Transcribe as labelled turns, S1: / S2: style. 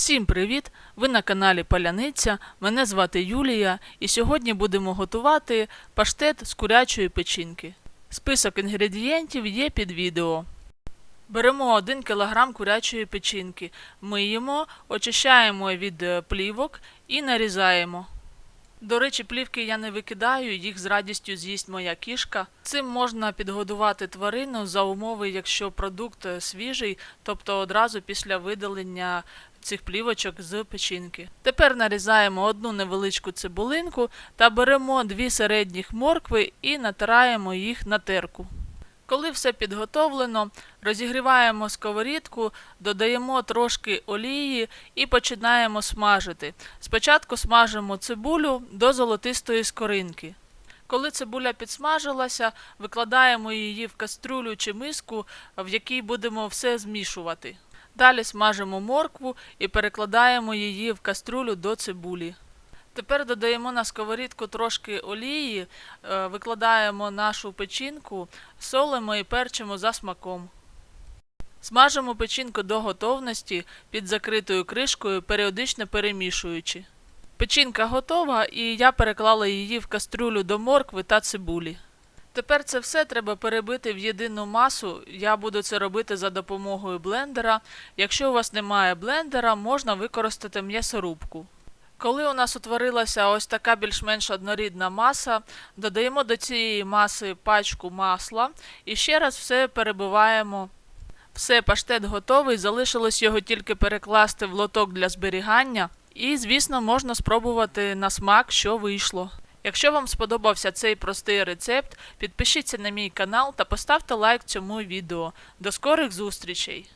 S1: Всім привіт! Ви на каналі Паляниця. Мене звати Юлія, і сьогодні будемо готувати паштет з курячої печінки. Список інгредієнтів є під відео. Беремо 1 кг курячої печінки, миємо, очищаємо від е, плівок і нарізаємо. До речі, плівки я не викидаю, їх з радістю з'їсть моя кішка. Цим можна підгодувати тварину за умови, якщо продукт е, свіжий, тобто одразу після видалення цих плівочок з печінки. Тепер нарізаємо одну невеличку цибулинку та беремо дві середніх моркви і натираємо їх на терку. Коли все підготовлено, розігріваємо сковорідку, додаємо трошки олії і починаємо смажити. Спочатку смажимо цибулю до золотистої скоринки. Коли цибуля підсмажилася, викладаємо її в каструлю чи миску, в якій будемо все змішувати. Далі смажимо моркву і перекладаємо її в каструлю до цибулі. Тепер додаємо на сковорідку трошки олії, е, викладаємо нашу печінку, солимо і перчимо за смаком. Смажимо печінку до готовності під закритою кришкою, періодично перемішуючи. Печінка готова, і я переклала її в каструлю до моркви та цибулі. Тепер це все треба перебити в єдину масу. Я буду це робити за допомогою блендера. Якщо у вас немає блендера, можна використати м'ясорубку. Коли у нас утворилася ось така більш-менш однорідна маса, додаємо до цієї маси пачку масла і ще раз все перебиваємо. Все, паштет готовий, залишилось його тільки перекласти в лоток для зберігання. І, звісно, можна спробувати на смак, що вийшло. Якщо вам сподобався цей простий рецепт, підпишіться на мій канал та поставте лайк цьому відео. До скорих зустрічей!